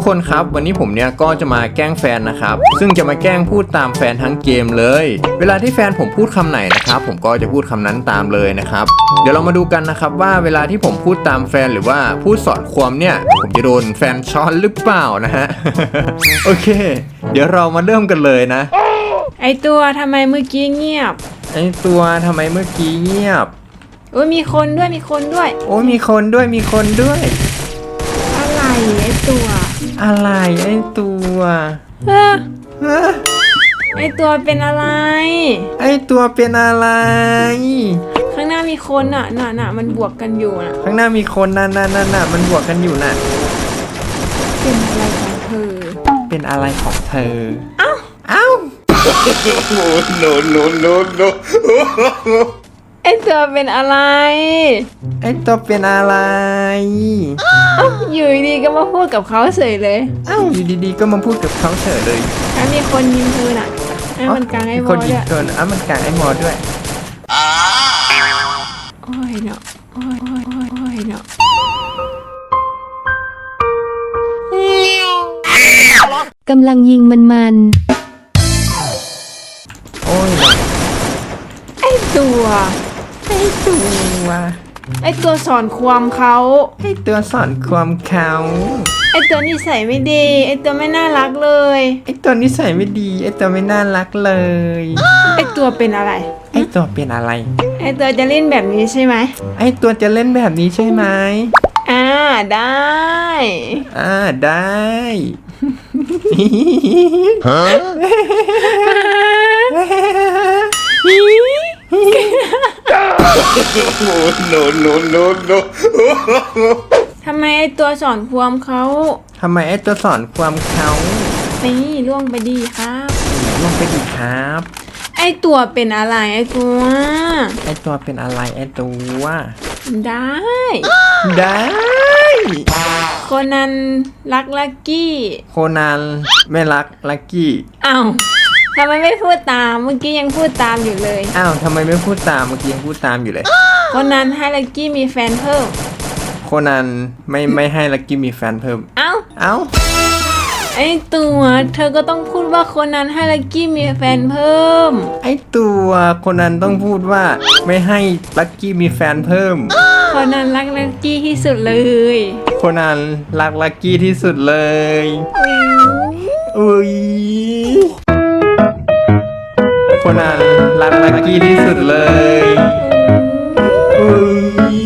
ทุกคนครับวันนี้ผมเนี่ยก็จะมาแกล้งแฟนนะครับ ซึ่งจะมาแกล้งพูดตามแฟนทั้งเกมเลย เวลาที่แฟนผมพูดคำไหนนะครับ ผมก็จะพูดคำนั้นตามเลยนะครับ เดี๋ยวเรามาดูกันนะครับว่าเวลาที่ผมพูดตามแฟนหรือว่าพูดสอนความเนี่ย ผมจะโดนแฟนช้อนหรือเปล่านะฮะโอเค เดี๋ยวเรามาเริ่มกันเลยนะ ไอตัวทำไมเมื่อกี้เงียบ ไอตัวทำไมเมื่อกี้เงียบโอ้ยมีคนด้วยมีคนด้วย โอ้มีคนด้วยมีคนด้วย อะไรไอตัว อะไรไอตัวเออฮะไอตัวเป็นอะไร ไอตัวเป็นอะไร ข้างหน้ามีคนอะน่ะน่ะมันบวกกันอยู่น่ะ ข้างหน้ามีคนนั่นนั่นนั่นน่ะมันบวกกันอยู่น่ะ เป็นอะไรของเธอ เป็นอะไรของเธอ เอ้า เอ้า no, no, no, no. ไอตัวเป็นอะไร ไอตัวเป็นอะไรเอ้าอยู่ดีๆก็มาพูดกับเขาเฉยเลยเอ้าอยู่ดีๆก็มาพูดกับเขาเฉยเลยถ้ามีคนยิงเธอน่ะให้มันกลางไอ้มีบคอนลยิด้งวยเกินอะมันกลางไอ้มอด้วย โอ้ยเนาะโอ้ยโอ้ยโอ้ยโอ้ยเนาะกำลังยิงมันมันโอ้ย ไอตัว ไอตัวไอตัวสอนความเขาไอตัวสอนความเขาไอตัวนิสัยไม่ดี ไอตัวไม่น่ารักเลย ไอตัวนิสัยไม่ดีไอตัวไม่น่ารักเลย ไอตัวเป็นอะไร ไอตัวเป็นอะไร ไอตัวจะเล่นแบบนี้ใช่ไหมไอตัวจะเล่นแบบนี้ใช่ไหมอ่าได้ อ่าได้ Oh, no, no, no, no. ทำไมไอตัวสอนความเขาทำไมไอตัวสอนความเขานี่ล่วงไปดีครับ ลงไปดีครับ ไอตัวเป็นอะไรไอตัวไอตัวเป็นอะไรไอตัวได้ ได้คนนั้นรักลักกี้ โคนันไม่รักลักกี้ อ้าว ทำไมไม่พูดตามเมื่อกี้ยังพูดตามอยู่เลย อ้าวทำไมไม่พูดตามเมื่อกี้ยังพูดตามอยู่เลย คนนั้นให้ลักกี้มีแฟนเพิ่ม โคนันไม่ไม่ให้ลักกี้มีแฟนเพิ่ม เอ้า เอ้า ไอตัวเธอก็ต้องพูดว่าคนนั้นให้ลักกี้มีแฟนเพิ่ม ไอตัวโคนันต้องพูดว่าไม่ให้ลักกี้มีแฟนเพิ่ม คนนั้นรักลักกี้ที่สุดเลยโคนันรักลักกี้ที่สุดเลย อุ๊ยอุ้ยโคนันรักลักกี้ที่สุดเลยอุ้ย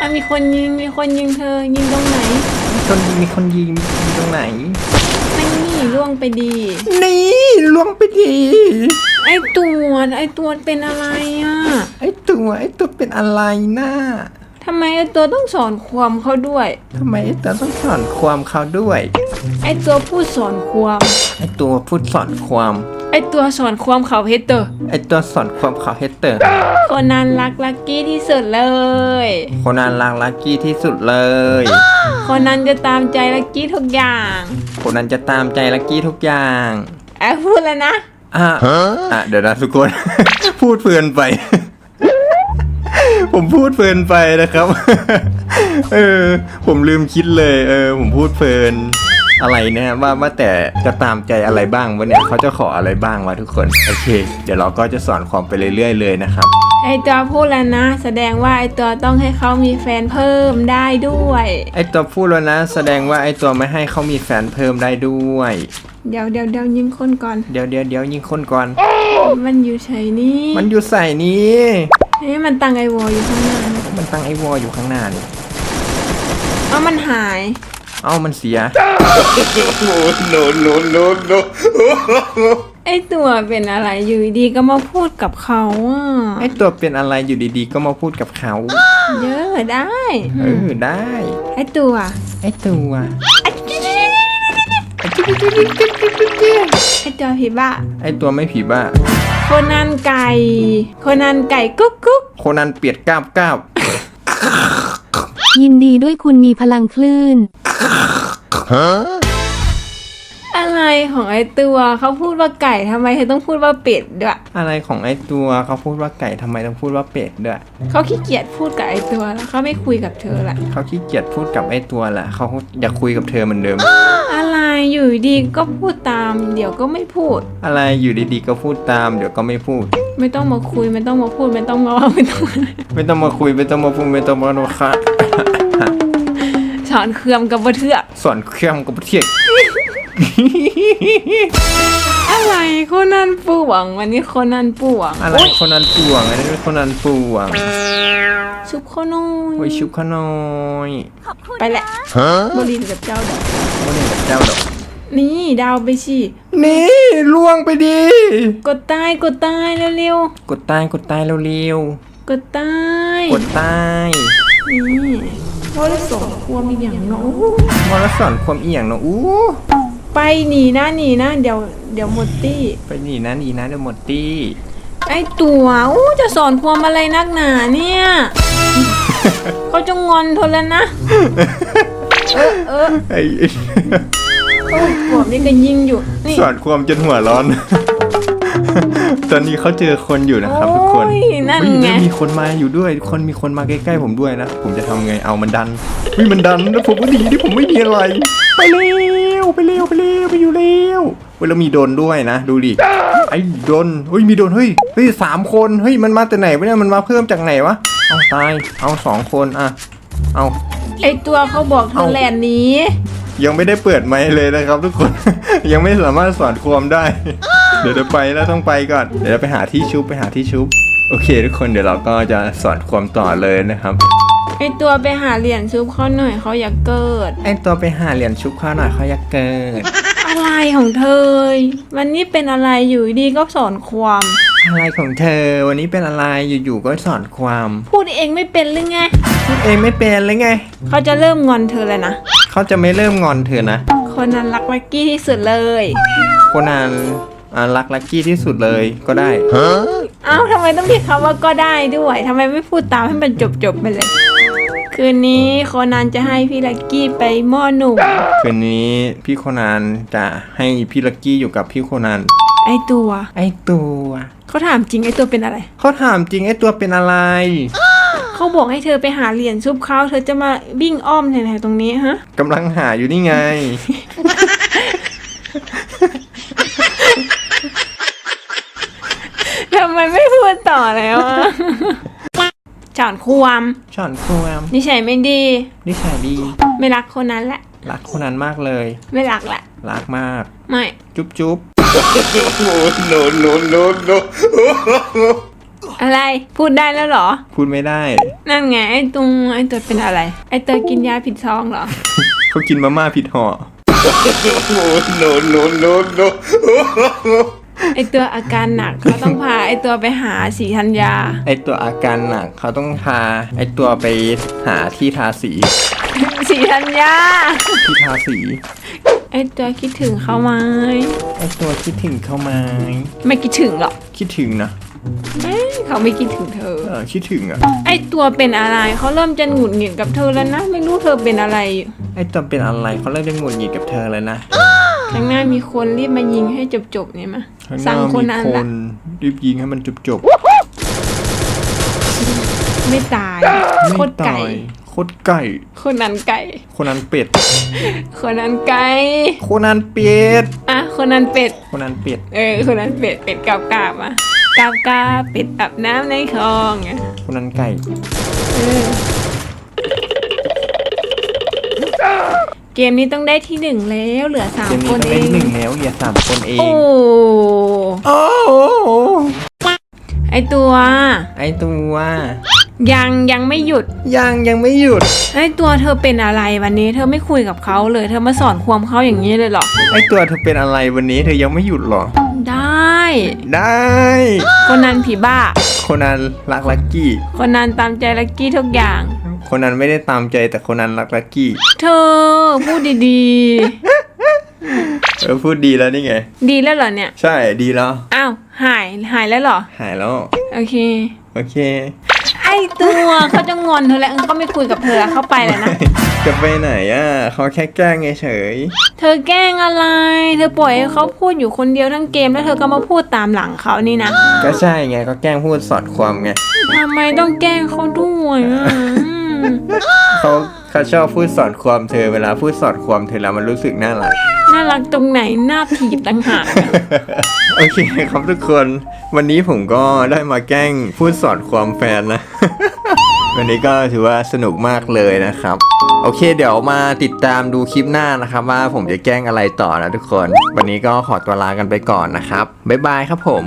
อะมีคนยิงมีคนยิงเธอยิงตรงไหนมีคนยิงมีคนยิงมีตรงไหน ไม่นี่ล่วงไปดี นี่ล่วงไปดีไอตัวไอตัวเป็นอะไรอะ ไอตัวไอตัวเป็นอะไรน่า ทำไมไอตัวต้องสอนความเขาด้วย ทำไมไอตัวต้องสอนความเขาด้วย ไอตัวพูดสอนความ ไอตัวพูดสอนความ ไอตัวสอนความเขาเพชรเตอร์ไอตัวสอนความเขาเฮตเตอร์ คนนั้นรักลักกี้ที่สุดเลย คนนั้นรักลักกี้ที่สุดเลย คนนั้นจะตามใจลักกี้ทุกอย่างคนนั้นจะตามใจลักกี้ทุกอย่างไอพูดแล้วนะ อะอะเดี๋ยวนะทุกคน พูดเพลินไป ผมพูดเพลินไปนะครับ เออ ผมลืมคิดเลย เออ ผมพูดเพลิน อะไรเนี่ยว่าว่าแต่จะตามใจอะไรบ้างวะเนี่ยเขาจะขออะไรบ้างวะทุกคน โอเค เดี๋ยวเราก็จะสอนความไปเรื่อยๆเลยนะครับ ไอตัวพูดแล้วนะ แสดงว่าไอตัวต้องให้เขามีแฟนเพิ่มได้ด้วย ไอตัวพูดแล้วนะ แสดงว่าไอตัวไม่ให้เขามีแฟนเพิ่มได้ด้วย เดี๋ยวเดี๋ยวเดี๋ยวยิงคนก่อน เดี๋ยวเดี๋ยวเดี๋ยวยิงคนก่อน มันอยู่เฉยนี่ มันอยู่ใส่นี้ เฮ้ยมันตั้งไอวอลอยู่ข้างหน้านะมันตั้งไอวอลอยู่ข้างหน้านี่เอามันหาย เอ้ามันเสีย Oh, no, no, no, no. ไอตัวเป็นอะไรอยู่ดีๆก็มาพูดกับเขาอะไอตัวเป็นอะไรอยู่ดีๆ ก็มาพูดกับเขาเยอะได้เออได้ ไอตัวไอตัวไอตัวผีบ้าไอตัวไม่ผีบ้า คนนันไก่ คนนันไก่กุ๊กกุ๊กโคนันเปียดก้าบก้าบๆยินดีด้วยคุณมีพลังคลื่น อะไรของไอตัวเขาพูดว่าไก่ทำไมเธอต้องพูดว่าเป็ดด้วยอะไรของไอ้ตัวเขาพูดว่าไก่ทำไมต้องพูดว่าเป็ดด้วยเขาขี้เกียจพูดกับไอตัวแล้วเขาไม่คุยกับเธอละ เขาขี้เกียจพูดกับไอ้ตัวแหละเขาอยากคุยกับเธอเหมือนเดิม อะไรอยู่ดีก็พูดตาม เดี๋ยวก็ไม่พูด อะไรอยู่ดีๆก็พูดตาม เดี๋ยวก็ไม่พูด ไม่ต้องมาคุยไม่ต้องมาพูดไม่ต้องมาว่าไม่ต้องไม่ต้องมาคุยไม่ต้องมาพูดไม่ต้องมาโนคะสอนเครืองกับบ่เทือกสอนเครื่องกับเทียกอะไรคนนั้นป่วงวันนี้คนนั้นป่วงอะไรคนนั้นป่วงอันนี้เป็นคนนั้นป่วงชุบเขาหน่อยไว้ชุบขนอยไปแหละบรินกับเจ้าดอกวันนี้กับเจ้าดอก นี่ดาวไปสินี่ล่วงไปดี กดใต้กดใต้เร็วกดใต้กดใต้เร็วๆกดใต้ๆกดใต้นี่เขาได้สอนควมอีกอย่างเนาะมรสอนความเอียงเนาะอู้ไปหนีนะหนีนะ เดี๋ยวเดี๋ยวหมดตี้ ไปนี่นะนี่นะเดี๋ยวหมดตี้ไอตัวอู้จะสอนความอะไรนักหนาเนี่ย เขาจะงอนเธอแล้วนะ เออเออ ไอ้ โอ้ยหัวนี่ก็ยิงอยู่ นี่สอนความจนหัวร้อน ตอนนี้เขาเจอคนอยู่นะครับทุกคนโอ้ยนั่นเฮ้ยไงแล้วมีคนมาอยู่ด้วย คนมีคนมาใกล้ๆผมด้วยนะ ผมจะทำไง เอามันดันเฮ้ยมันดัน แล้วผมก็ดีที่ผมไม่มีอะไร ไปเร็ว ไปเร็ว ไปเร็ว ไปอยู่เร็วเฮ้ยแล้วมีโดนด้วยนะ ดูดิ ไอ้โดนเฮ้ย มีโดน เฮ้ย เฮ้ยสามคน เฮ้ย มันมาแต่ไหนวะเนี่ย มันมาเพิ่มจากไหนวะ เอาตาย เอาสองคน อะ เอา ไอตัวเขาบอกเธอเอาแลนด์หนี้ ยังไม่ได้เปิดไมค์เลยนะครับ ทุกคน ยังไม่สามารถสอนความได้ เดี๋ยวจะไปแล้วต้องไปก่อน เดี๋ยวเราไปหาที่ชุบไปหาที่ชุบ โอเค ทุกคนเดี๋ยวเราก็จะสอนความต่อเลยนะครับ ไอตัวไปหาเหรียญชุบเขาหน่อยเขาอยากเกิด ไอตัวไปหาเหรียญชุบข้าวหน่อยเขาอยากเกิด อะไรของเธอ วันนี้เป็นอะไรอยู่ดีก็สอนความ อะไรของเธอ วันนี้เป็นอะไรอยู่ๆก็สอนความพูดเองไม่เป็นหรือไง พูดเองไม่เป็นเลยไง เขาจะเริ่มงอนเธอแล้วนะ เขาจะไม่เริ่มงอนเธอนะ คนนั้นรักลักกี้ที่สุดเลยคนนั้นอ่ารักลักกี้ที่สุดเลยก็ได้ เอ้าทำไมต้องมีคำว่าก็ได้ด้วยทำไมไม่พูดตามให้มันจบจบๆไปเลย คืนนี้โคนันจะให้พี่ลักกี้ไปหม้อหนุ่ม คืนนี้พี่โคนันจะให้พี่ลักกี้อยู่กับพี่โคนันไอตัว ไอตัว เขาถามจริงไอตัวเป็นอะไร เขาถามจริงไอ้ตัวเป็นอะไร เขาบอกให้เธอไปหาเหรียญซุปเขาเธอจะมาวิ่งอ้อมแถวๆตรงนี้ฮะ กำลังหาอยู่นี่ไง ทำไมไม่พูดต่อแล้วอะ จอนความช่อนควมนิสัยไม่ดี นิสัยดี ไม่รักคนนั้นแหละ รักคนนั้นมากเลย ไม่รักแหละ รักมาก ไม่ จุ๊บจุ๊บ Oh, no, no, no, no. อะไรพูดได้แล้วเหรอ พูดไม่ได้ นั่นไงไอ้ตัวไอ้ตัวเป็นอะไร ไอ้ตัวกินยาผิดซองเหรอ เขากินมาม่าผิดห่อ Oh, no, no, no, no. ไอ้ตัวอาการหนักเขาต้องพาไอ้ตัวไปหาสีธัญญา ไอตัวอาการหนักเขาต้องพาไอตัวไปหาที่ทาสี สีธัญญา ที่ทาสี ไอ้ตัวคิดถึงเขาไหมไอตัวคิดถึงเขาไหมไม่คิดถึงหรอก คิดถึงนะ เอ้ยเขาไม่คิดถึงเธอ เออคิดถึงอะ ไอ้ตัวเป็นอะไรเขาเริ่มจะหงุดหงิดกับเธอแล้วนะ ไม่รู้เธอเป็นอะไรอยู่ไอตัวเป็นอะไรเขาเริ่มจะหงุดหงิดกับเธอเลยนะข้างหน้ามีคนรีบมายิงให้จบๆเนี่ยมาข้างหสั่น้างคนมีนั้นคละนรีบยิงให้มันจบจบไม่ตายๆโคตรไก่ม่ตายโคตรไก่ คนนั้นไก่ คนนั้นเป็ด คนนั้นไก่คนนั้นเป็ด อะคนนั้นเป็ด คนนั้นเป็ด เออคนนั้นเป็ดเป็ดกาบกาบอะ กาบกาบเป็ดอาบน้ำในคลองไงคนนั้นไก่เออเกมนี้ต้องได้ที่หนึ่งแล้วเหลือสาเกมมคนี้นต้องเอได้งที่หนึ่งแล้วเหลือสามคนเองโอ้โอ้โหไอตัว ไอตัว ยังยังไม่หยุดยังยังไม่หยุด ไอตัวเธอเป็นอะไรวันนี้ เธอไม่คุยกับเขาเลย เธอมาสอนความเขาอย่างนี้เลยเหรอ ไอตัวเธอเป็นอะไรวันนี้เธอยังไม่หยุดเหรอ ได้ ได้คนนั้นผีบ้า คนนั้นรักลักกี้ คนนั้นตามใจลักกี้ทุกอย่าง คนนั้นไม่ได้ตามใจแต่คนนั้นรักลักกี้ เธอพูดดีเออพูดดีแล้วนี่ไง ๆ ดีแล้วเหรอเนี่ย ใช่ดีแล้ว อ้าวหายหายแล้วเหรอ หายแล้ว โอเค โอเคไอ ตัวเขาจะงอนเธอแล้วเขาไม่คุยกับเธอเข้าไปแล้วนะ จะไปไหนอะเขาแค่แกล้งเฉยเธอแกล้งอะไร เธอปล่อยให้เขาพูดอยู่คนเดียวทั้งเกมแล้วเธอก็มาพูดตามหลังเขานี่นะๆก็ใช่ไงก็แกล้งพูดสอดความไงทำไมต้องแกล้งเขาด้วยอะอืมเขาเขาชอบพูดสอดความเธอเวลาพูดสอดความเธอแล้วมันรู้สึกน่ารัก น่ารักตรงไหนหน้าผีต่างหากโอเคครับทุกคน วันนี้ผมก็ได้มาแกล้งพูดสอดความแฟนนะ วันนี้ก็ถือว่าสนุกมากเลยนะครับ โอเค เดี๋ยวมาติดตามดูคลิปหน้านะครับ ว่าผมจะแกล้งอะไรต่อนะทุกคน วันนี้ก็ขอตัวลากันไปก่อนนะครับ บ๊ายบายครับผม